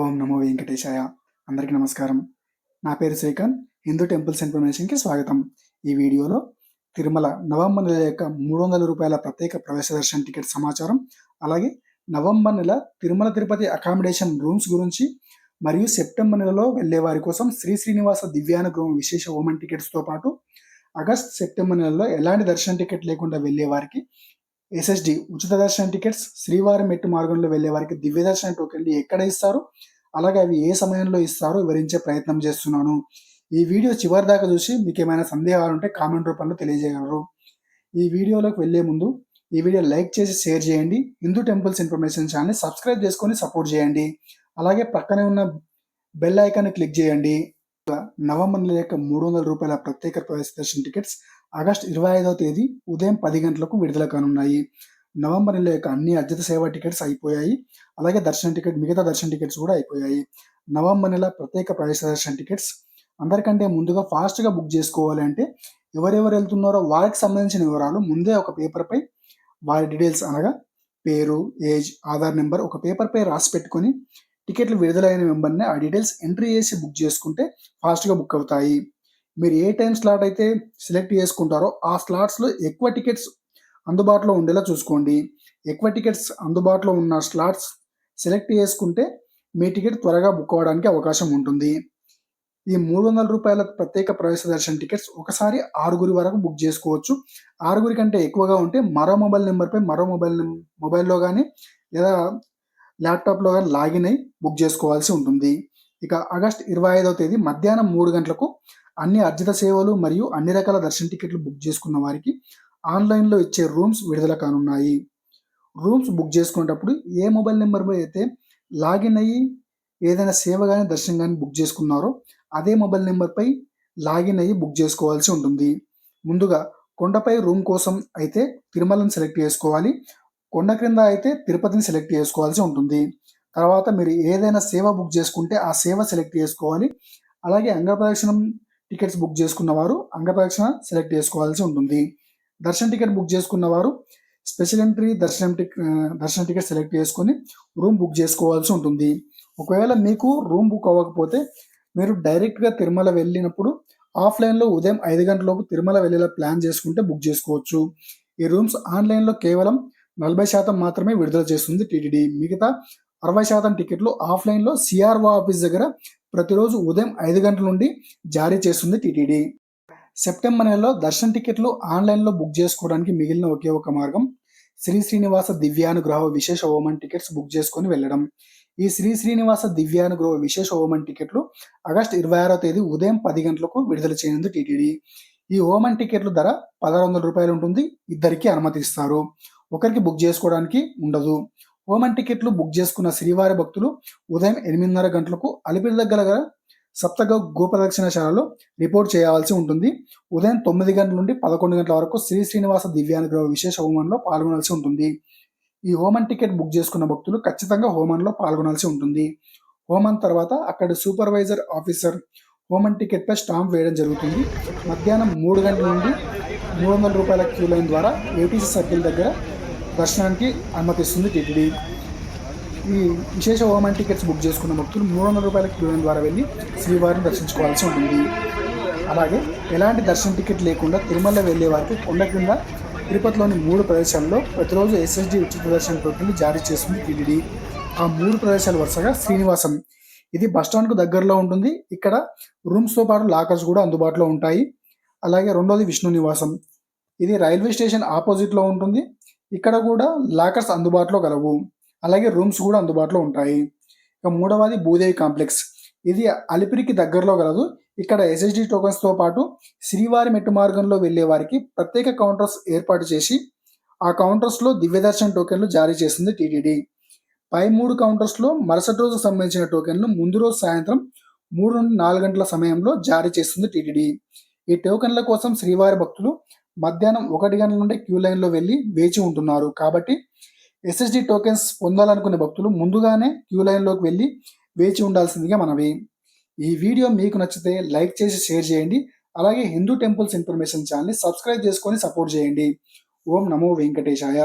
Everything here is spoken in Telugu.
ఓం నమో వెంకటేశాయ. అందరికీ నమస్కారం. నా పేరు శ్రీకాంత్. హిందూ టెంపుల్స్ ఇన్ఫర్మేషన్కి స్వాగతం. ఈ వీడియోలో తిరుమల నవంబర్ నెల యొక్క మూడు వందల రూపాయల ప్రత్యేక ప్రవేశ దర్శన టికెట్ సమాచారం అలాగే నవంబర్ నెల తిరుమల తిరుపతి అకామిడేషన్ రూమ్స్ గురించి మరియు సెప్టెంబర్ నెలలో వెళ్ళే వారి కోసం శ్రీ శ్రీనివాస దివ్యానుగ్రహం విశేష ఓమన్ టికెట్స్తో పాటు ఆగస్ట్ సెప్టెంబర్ నెలలో ఎలాంటి దర్శన టికెట్ లేకుండా వెళ్ళే వారికి ఎస్ఎస్డి ఉచిత దర్శన టికెట్స్ శ్రీవారి మెట్టు మార్గంలో వెళ్ళే వారికి దివ్య దర్శన టోకెన్లు ఎక్కడ ఇస్తారు? అలాగే అవి ఏ సమయంలో ఇస్తారో వివరించే ప్రయత్నం చేస్తున్నాను. ఈ వీడియో చివరి దాకా చూసి మీకు ఏమైనా సందేహాలు ఉంటే కామెంట్ రూపంలో తెలియజేయగలరు. ఈ వీడియోలోకి వెళ్ళే ముందు ఈ వీడియో లైక్ చేసి షేర్ చేయండి. Hindu temples information channel subscribe చేసుకొని సపోర్ట్ చేయండి. అలాగే పక్కనే ఉన్న బెల్ ఐకాన్ క్లిక్ చేయండి. నవంబర్ నెల యొక్క మూడు వందల రూపాయల ప్రత్యేక ప్రవేశ దర్శన టికెట్స్ ఆగస్ట్ ఇరవై ఐదవ తేదీ ఉదయం పది గంటలకు విడుదల కానున్నాయి. నవంబర్ నెల యొక్క అన్ని అద్యత సేవా టికెట్స్ అయిపోయాయి. అలాగే దర్శన టికెట్ మిగతా దర్శన టికెట్స్ కూడా అయిపోయాయి. నవంబర్ నెల ప్రత్యేక ప్రవేశ దర్శన టికెట్స్ అందరికంటే ముందుగా ఫాస్ట్గా బుక్ చేసుకోవాలి అంటే ఎవరెవరు వెళ్తున్నారో వారికి సంబంధించిన వివరాలు ముందే ఒక పేపర్పై వారి డీటెయిల్స్ అనగా పేరు ఏజ్ ఆధార్ నెంబర్ ఒక పేపర్పై రాసి పెట్టుకొని టికెట్లు విడుదలైన మెంబర్ని ఆ డీటెయిల్స్ ఎంట్రీ చేసి బుక్ చేసుకుంటే ఫాస్ట్గా బుక్ అవుతాయి. మీరు ఏ టైం స్లాట్ అయితే సెలెక్ట్ చేసుకుంటారో ఆ స్లాట్స్లో ఎక్కువ టికెట్స్ అందుబాటులో ఉండేలా చూసుకోండి. ఎక్కువ టికెట్స్ అందుబాటులో ఉన్న స్లాట్స్ సెలెక్ట్ చేసుకుంటే మీ టికెట్ త్వరగా బుక్ అవ్వడానికి అవకాశం ఉంటుంది. ఈ మూడు వందల రూపాయల ప్రత్యేక ప్రవేశ దర్శన టికెట్స్ ఒకసారి ఆరుగురి వరకు బుక్ చేసుకోవచ్చు. ఆరుగురి కంటే ఎక్కువగా ఉంటే మరో మొబైల్ నెంబర్పై మరో మొబైల్ మొబైల్లో కానీ లేదా ల్యాప్టాప్లో కానీ లాగిన్ అయి బుక్ చేసుకోవాల్సి ఉంటుంది. ఇక ఆగస్ట్ ఇరవై ఐదవ తేదీ మధ్యాహ్నం మూడు గంటలకు అన్ని అర్జిత సేవలు మరియు అన్ని రకాల దర్శన టికెట్లు బుక్ చేసుకున్న వారికి ఆన్లైన్లో ఇచ్చే రూమ్స్ విడుదల కానున్నాయి. రూమ్స్ బుక్ చేసుకునేటప్పుడు ఏ మొబైల్ నెంబర్ అయితే లాగిన్ అయ్యి ఏదైనా సేవ కానీ దర్శనం కానీ బుక్ చేసుకున్నారో అదే మొబైల్ నెంబర్పై లాగిన్ అయ్యి బుక్ చేసుకోవాల్సి ఉంటుంది. ముందుగా కొండపై రూమ్ కోసం అయితే తిరుమలను సెలెక్ట్ చేసుకోవాలి. కొండ క్రింద అయితే తిరుపతిని సెలెక్ట్ చేసుకోవాల్సి ఉంటుంది. తర్వాత మీరు ఏదైనా సేవ బుక్ చేసుకుంటే ఆ సేవ సెలెక్ట్ చేసుకోవాలి. అలాగే అంగప్రదక్షిణం టికెట్స్ బుక్ చేసుకున్న వారు అంగప్రదక్షిణ సెలెక్ట్ చేసుకోవాల్సి ఉంటుంది. దర్శన టికెట్ బుక్ చేసుకున్న వారు స్పెషల్ ఎంట్రీ దర్శనం టిక్ దర్శన టికెట్ సెలెక్ట్ చేసుకొని రూమ్ బుక్ చేసుకోవాల్సి ఉంటుంది. ఒకవేళ మీకు రూమ్ బుక్ అవ్వకపోతే మీరు డైరెక్ట్గా తిరుమల వెళ్ళినప్పుడు ఆఫ్లైన్లో ఉదయం ఐదు గంటలలోపు తిరుమల వెళ్ళేలా ప్లాన్ చేసుకుంటే బుక్ చేసుకోవచ్చు. ఈ రూమ్స్ ఆన్లైన్లో కేవలం నలభై శాతం మాత్రమే విడుదల చేస్తుంది టీటీడీ. మిగతా అరవై శాతం టికెట్లు ఆఫ్లైన్లో సిఆర్ఓ ఆఫీస్ దగ్గర ప్రతిరోజు ఉదయం ఐదు గంటల నుండి జారీ చేస్తుంది టీటీడీ. సెప్టెంబర్ నెలలో దర్శన టికెట్లు ఆన్లైన్లో బుక్ చేసుకోవడానికి మిగిలిన ఒకే ఒక మార్గం శ్రీ శ్రీనివాస దివ్యానుగ్రహ విశేష హోమన్ టికెట్స్ బుక్ చేసుకొని వెళ్ళడం. ఈ శ్రీ శ్రీనివాస దివ్యానుగ్రహ విశేష హోమన్ టికెట్లు ఆగస్ట్ ఇరవై ఆరో తేదీ ఉదయం పది గంటలకు విడుదల చేయనుంది టీటీడీ. ఈ హోమన్ టికెట్ల ధర పదహారు వందల రూపాయలు ఉంటుంది. ఇద్దరికి అనుమతిస్తారు. ఒకరికి బుక్ చేసుకోవడానికి ఉండదు. హోమన్ టికెట్లు బుక్ చేసుకున్న శ్రీవారి భక్తులు ఉదయం ఎనిమిదిన్నర గంటలకు అలిపిరి దగ్గర సప్తగ గోప్రదక్షిణశాలలో రిపోర్ట్ చేయవలసి ఉంటుంది. ఉదయం తొమ్మిది గంటల నుండి పదకొండు గంటల వరకు శ్రీ శ్రీనివాస దివ్యానుగ్రహ విశేష హోమంలో పాల్గొనాల్సి ఉంటుంది. ఈ హోమన్ టికెట్ బుక్ చేసుకున్న భక్తులు ఖచ్చితంగా హోమంలో పాల్గొనాల్సి ఉంటుంది. హోమన్ తర్వాత అక్కడ సూపర్వైజర్ ఆఫీసర్ హోమన్ టికెట్పై స్టాంప్ వేయడం జరుగుతుంది. మధ్యాహ్నం మూడు గంటల నుండి మూడు వందల రూపాయల క్యూ లైన్ ద్వారా ఏటీసీ సర్కిల్ దగ్గర దర్శనానికి అనుమతిస్తుంది టీటీడీ. ఈ విశేష హోమన్ టికెట్స్ బుక్ చేసుకున్న భక్తులు మూడు వందల రూపాయల క్యూఎన్ ద్వారా వెళ్ళి శ్రీవారిని దర్శించుకోవాల్సి ఉంటుంది. అలాగే ఎలాంటి దర్శన టికెట్ లేకుండా తిరుమల వెళ్ళే వారికి కొండ కింద తిరుపతిలోని మూడు ప్రదేశాల్లో ప్రతిరోజు ఎస్ఎస్డి ఉచిత దర్శన టోకెన్లు జారీ చేస్తుంది టీటీడీ. ఆ మూడు ప్రదేశాలు వరుసగా శ్రీనివాసం. ఇది బస్టాండ్కు దగ్గరలో ఉంటుంది. ఇక్కడ రూమ్స్తో పాటు లాకర్స్ కూడా అందుబాటులో ఉంటాయి. అలాగే రెండోది విష్ణు నివాసం. ఇది రైల్వే స్టేషన్ ఆపోజిట్లో ఉంటుంది. ఇక్కడ కూడా లాకర్స్ అందుబాటులో కలవు అలాగే రూమ్స్ కూడా అందుబాటులో ఉంటాయి. ఇక మూడవది భూదేవి కాంప్లెక్స్. ఇది అలిపిరికి దగ్గరలో కలదు ఇక్కడ ఎస్ఎస్డి టోకన్స్తో పాటు శ్రీవారి మెట్టు మార్గంలో వెళ్ళే వారికి ప్రత్యేక కౌంటర్స్ ఏర్పాటు చేసి ఆ కౌంటర్స్లో దివ్యదర్శన్ టోకెన్లు జారీ చేస్తుంది టీటీడీ పై మూడు కౌంటర్స్లో మరుసటి రోజుకు సంబంధించిన టోకెన్లు ముందు రోజు సాయంత్రం మూడు నుండి నాలుగు గంటల సమయంలో జారీ చేస్తుంది టీటీడీ ఈ టోకెన్ల కోసం శ్రీవారి భక్తులు మధ్యాహ్నం ఒకటి గంటల నుండి క్యూ లైన్లో వెళ్ళి వేచి ఉంటున్నారు. కాబట్టి ఎస్ఎస్డి టోకెన్స్ పొందాలనుకునే భక్తులు ముందుగానే క్యూ లైన్లోకి వెళ్ళి వేచి ఉండాల్సిందిగా మనవి. ఈ వీడియో మీకు నచ్చితే లైక్ చేసి షేర్ చేయండి. అలాగే హిందూ టెంపుల్స్ ఇన్ఫర్మేషన్ ఛానల్ని సబ్స్క్రైబ్ చేసుకొని సపోర్ట్ చేయండి. ఓం నమో వెంకటేశాయ.